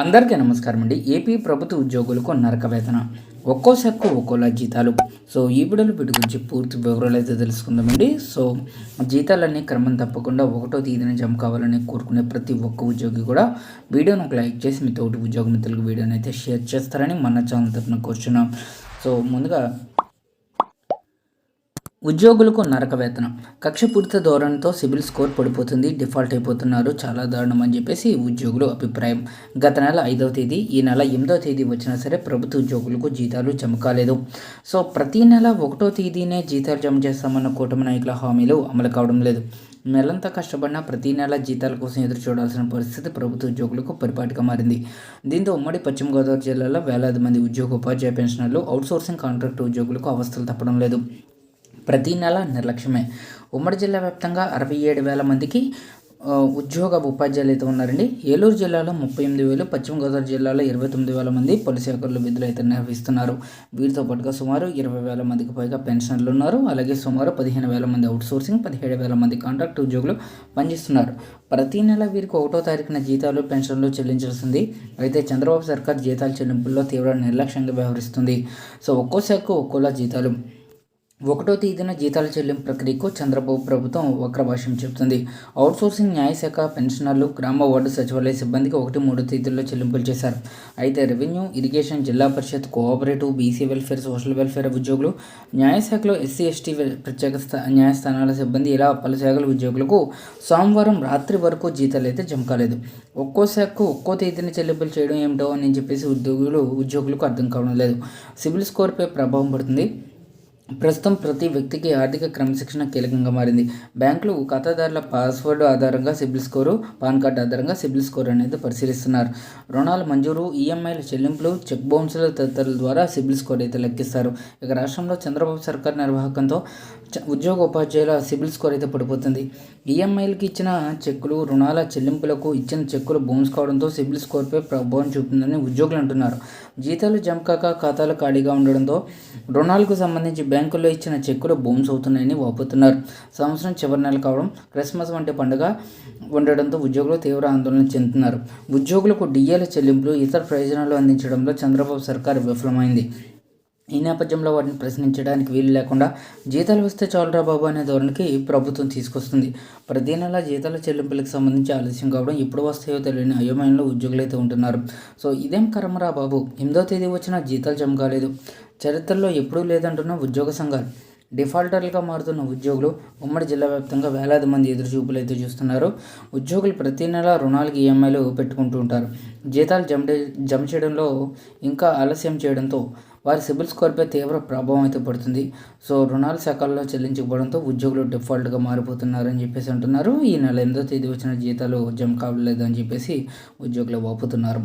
అందరికీ నమస్కారం అండి. ఏపీ ప్రభుత్వ ఉద్యోగులకు నరక వేతన ఒక్కో శాఖకు ఒక్కోలా జీతాలు. సో ఈ వీడియోలో వీటి గురించి పూర్తి వివరాలు అయితే తెలుసుకుందామండి. సో జీతాలన్నీ క్రమం తప్పకుండా ఒకటో తేదీన జమ కావాలని కోరుకునే ప్రతి ఒక్క ఉద్యోగి కూడా వీడియోను ఒక లైక్ చేసి మీ తోటి ఉద్యోగ మిత్రులకు వీడియోని అయితే షేర్ చేస్తారని మన ఛానల్ తరఫున కూర్చున్నాం. సో ముందుగా ఉద్యోగులకు నరక వేతనం కక్షపూరిత ధోరణితో సిబిల్ స్కోర్ పడిపోతుంది డిఫాల్ట్ అయిపోతున్నారు చాలా దారుణం అని చెప్పేసి ఉద్యోగులు అభిప్రాయం. గత నెల ఐదవ తేదీ ఈ నెల ఎనిమిదవ తేదీ వచ్చినా సరే ప్రభుత్వ ఉద్యోగులకు జీతాలు జమ కాలేదు సో ప్రతి నెల ఒకటో తేదీనే జీతాలు జమ చేస్తామన్న కూటమి నాయకుల హామీలు అమలు కావడం లేదు. నెలంతా కష్టపడినా ప్రతి నెల జీతాల కోసం ఎదురు చూడాల్సిన పరిస్థితి ప్రభుత్వ ఉద్యోగులకు పరిపాటిగా మారింది. దీంతో ఉమ్మడి పశ్చిమ గోదావరి జిల్లాలో వేలాది మంది ఉద్యోగ ఉపాధ్యాయ పెన్షనర్లు అవుట్సోర్సింగ్ కాంట్రాక్ట్ ఉద్యోగులకు అవస్థలు తప్పడం లేదు. ప్రతి నెల నిర్లక్ష్యమే. ఉమ్మడి జిల్లా వ్యాప్తంగా అరవై ఏడు వేల మందికి ఉద్యోగ ఉపాధ్యాయులు అయితే ఉన్నారండి. ఏలూరు జిల్లాలో ముప్పై ఎనిమిది వేలు పశ్చిమ గోదావరి జిల్లాలో ఇరవై తొమ్మిది వేల మంది పలు విధులు అయితే నిర్వహిస్తున్నారు. వీరితో పాటుగా సుమారు ఇరవై వేల మందికి పైగా పెన్షన్లు ఉన్నారు. అలాగే సుమారు పదిహేను వేల మంది అవుట్సోర్సింగ్ పదిహేడు వేల మంది కాంట్రాక్ట్ ఉద్యోగులు పనిచేస్తున్నారు. ప్రతి నెల వీరికి ఒకటో తారీఖున జీతాలు పెన్షన్లు చెల్లించాల్సింది అయితే చంద్రబాబు సర్కార్ జీతాల చెల్లింపుల్లో తీవ్ర నిర్లక్ష్యంగా వ్యవహరిస్తుంది. సో ఒక్కో శాఖకు ఒక్కోలా జీతాలు ఒకటో తేదీన జీతాల చెల్లింపు ప్రక్రియకు చంద్రబాబు ప్రభుత్వం వక్రభాష్యం చెబుతుంది. అవుట్సోర్సింగ్ న్యాయశాఖ పెన్షనర్లు గ్రామ వార్డు సచివాలయ సిబ్బందికి ఒకటి మూడు తేదీల్లో చెల్లింపులు చేశారు. అయితే revenue irrigation zilla parishad cooperative BC welfare social welfare ఉద్యోగులు న్యాయశాఖలో ఎస్సీ ఎస్టీ ప్రత్యేక స్థా న్యాయస్థానాల సిబ్బంది ఇలా పలు శాఖల ఉద్యోగులకు సోమవారం రాత్రి వరకు జీతాలు అయితే జమ కాలేదు. ఒక్కో శాఖకు ఒక్కో తేదీన చెల్లింపులు చేయడం ఏమిటో అని చెప్పేసి ఉద్యోగులు ఉద్యోగులకు అర్థం కావడం లేదు. సివిల్ స్కోర్పై ప్రభావం పడుతుంది. ప్రస్తుతం ప్రతి వ్యక్తికి ఆర్థిక క్రమశిక్షణ కీలకంగా మారింది. బ్యాంకులు ఖాతాదారుల పాస్వర్డ్ ఆధారంగా సిబిల్ స్కోరు పాన్ కార్డు ఆధారంగా సిబిల్ స్కోర్ అనేది పరిశీలిస్తున్నారు. రుణాల మంజూరు ఈఎంఐల చెల్లింపులు చెక్ బౌన్సుల తదితరుల ద్వారా సిబిల్ స్కోర్ అయితే లెక్కిస్తారు. ఇక రాష్ట్రంలో చంద్రబాబు సర్కార్ నిర్వాహకంతో చ- ఉద్యోగ ఉపాధ్యాయుల సిబిల్ స్కోర్ అయితే పడిపోతుంది. ఈఎంఐలకి ఇచ్చిన చెక్కులు రుణాల చెల్లింపులకు ఇచ్చిన చెక్కులు బౌన్స్ కావడంతో సిబిల్ స్కోర్పై ప్రభావం చూపుతుందని ఉద్యోగులు అంటున్నారు. జీతాలు జమ కాక ఖాతాలు ఖాళీగా ఉండడంతో రుణాలకు సంబంధించి బ్యాంకుల్లో ఇచ్చిన చెక్కులు బౌన్స్ అవుతున్నాయని వాపోతున్నారు. సంవత్సరం చివరి నెల కావడం క్రిస్మస్ వంటి పండుగ ఉండడంతో ఉద్యోగులు తీవ్ర ఆందోళన చెందుతున్నారు. ఉద్యోగులకు డిఏల చెల్లింపులు ఇతర ప్రయోజనాలు అందించడంలో చంద్రబాబు సర్కార్ విఫలమైంది. ఈ నేపథ్యంలో వాటిని ప్రశ్నించడానికి వీలు లేకుండా జీతాలు వస్తే చాలురా బాబు అనే ధోరణికి ప్రభుత్వం తీసుకొస్తుంది. ప్రతి నెల జీతాల చెల్లింపులకు సంబంధించి ఆలస్యం కావడం ఎప్పుడు వస్తాయో తెలియని అయోమయంలో ఉద్యోగులైతే ఉంటున్నారు. సో ఇదేం కర్మరా బాబు? ఎనిమిదో తేదీ వచ్చినా జీతాలు జమ కాలేదు. చరిత్రలో ఎప్పుడూ లేదంటున్న ఉద్యోగ సంఘాలు డిఫాల్టర్లుగా మారుతున్న ఉద్యోగులు ఉమ్మడి జిల్లా వ్యాప్తంగా వేలాది మంది ఎదురు చూపులు అయితే చూస్తున్నారు. ఉద్యోగులు ప్రతి నెల రుణాలకి ఈఎంఐలు పెట్టుకుంటూ ఉంటారు. జీతాలు జమ జమ చేయడంలో ఇంకా ఆలస్యం చేయడంతో వారి సిబిల్ స్కోర్పై తీవ్ర ప్రభావం అయితే పడుతుంది. సో రుణాలు సకాలంలో చెల్లించకపోవడంతో ఉద్యోగులు డిఫాల్ట్గా మారిపోతున్నారని చెప్పేసి అంటున్నారు. ఈ నెల ఎనిమిదో తేదీ వచ్చిన జీతాలు జమ కావలేదని చెప్పేసి ఉద్యోగులు వాపుతున్నారు.